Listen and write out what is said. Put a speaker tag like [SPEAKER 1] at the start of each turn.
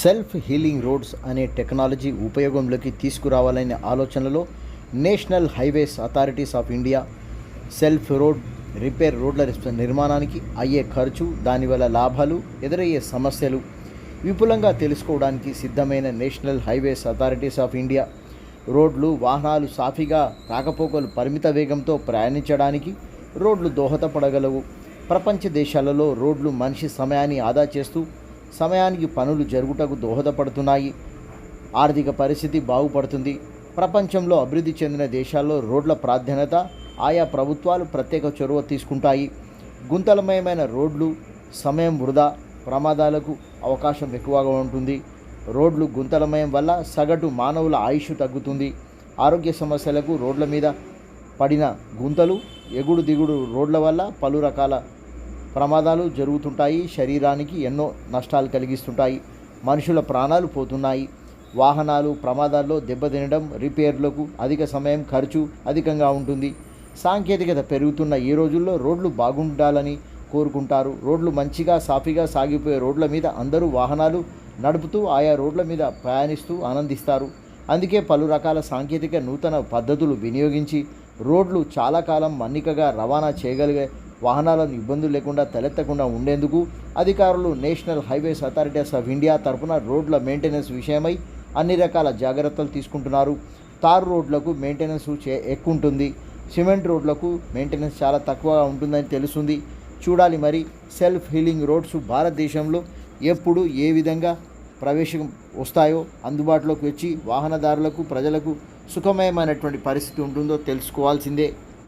[SPEAKER 1] Self healing roads అనే technology ఉపయోగంలోకి తీసుకురావాలనే ఆలోచనలో national highways authorities of India self road repair రోడ్ల నిర్మాణానికి అయ్యే ఖర్చు దానివల్ల లాభాలు ఎదురయ్యే సమస్యలు విపులంగా తెలుసుకోవడానికి సిద్ధమైన national highways authorities of India రోడ్లు వాహనాలు సాఫీగా రాకపోకలు పరిమిత వేగంతో ప్రయాణించడానికి రోడ్లు దోహదపడగలవు. ప్రపంచ దేశాలలో రోడ్లు మనిషి సమయాన్ని ఆదా చేస్తూ సమయానికి పనులు జరుగుటకు దోహదపడుతున్నాయి. ఆర్థిక పరిస్థితి బాగుపడుతుంది. ప్రపంచంలో అభివృద్ధి చెందిన దేశాల్లో రోడ్ల ప్రాధాన్యత ఆయా ప్రభుత్వాలు ప్రత్యేక చొరవ తీసుకుంటాయి. గుంతలమయమైన రోడ్లు సమయం వృధా ప్రమాదాలకు అవకాశం ఎక్కువగా ఉంటుంది. రోడ్లు గుంతలమయం వల్ల సగటు మానవుల ఆయుష్ తగ్గుతుంది. ఆరోగ్య సమస్యలకు రోడ్ల మీద పడిన గుంతలు ఎగుడు దిగుడు రోడ్ల వల్ల పలు రకాల ప్రమాదాలు జరుగుతుంటాయి శరీరానికి ఎన్నో నష్టాలు కలిగిస్తుంటాయి మనుషుల ప్రాణాలు పోతున్నాయి. వాహనాలు ప్రమాదాల్లో దెబ్బతినడం రిపేర్లకు అధిక సమయం ఖర్చు అధికంగా ఉంటుంది. సాంకేతికత పెరుగుతున్న ఈ రోజుల్లో రోడ్లు బాగుండాలని కోరుకుంటారు. రోడ్లు మంచిగా సాఫీగా సాగిపోయే రోడ్ల మీద అందరూ వాహనాలు నడుపుతూ ఆయా రోడ్ల మీద ప్రయాణిస్తూ ఆనందిస్తారు. అందుకే పలు రకాల సాంకేతిక నూతన పద్ధతులు వినియోగించి రోడ్లు చాలా కాలం మన్నికగా రవాణా చేయగలిగే వాహనాలను ఇబ్బందులు లేకుండా తలెత్తకుండా ఉండేందుకు అధికారులు national highways authorities of India తరపున రోడ్ల మెయింటెనెన్స్ విషయమై అన్ని రకాల జాగ్రత్తలు తీసుకుంటున్నారు. తారు రోడ్లకు మెయింటెనెన్స్ చే ఎక్కువ ఉంటుంది సిమెంట్ రోడ్లకు మెయింటెనెన్స్ చాలా తక్కువగా ఉంటుందని తెలుస్తుంది. చూడాలి మరి సెల్ఫ్ హీలింగ్ రోడ్స్ భారతదేశంలో ఎప్పుడు ఏ విధంగా ప్రవేశం వస్తాయో అందుబాటులోకి వచ్చి వాహనదారులకు ప్రజలకు సుఖమయమైనటువంటి పరిస్థితి ఉంటుందో తెలుసుకోవాల్సిందే.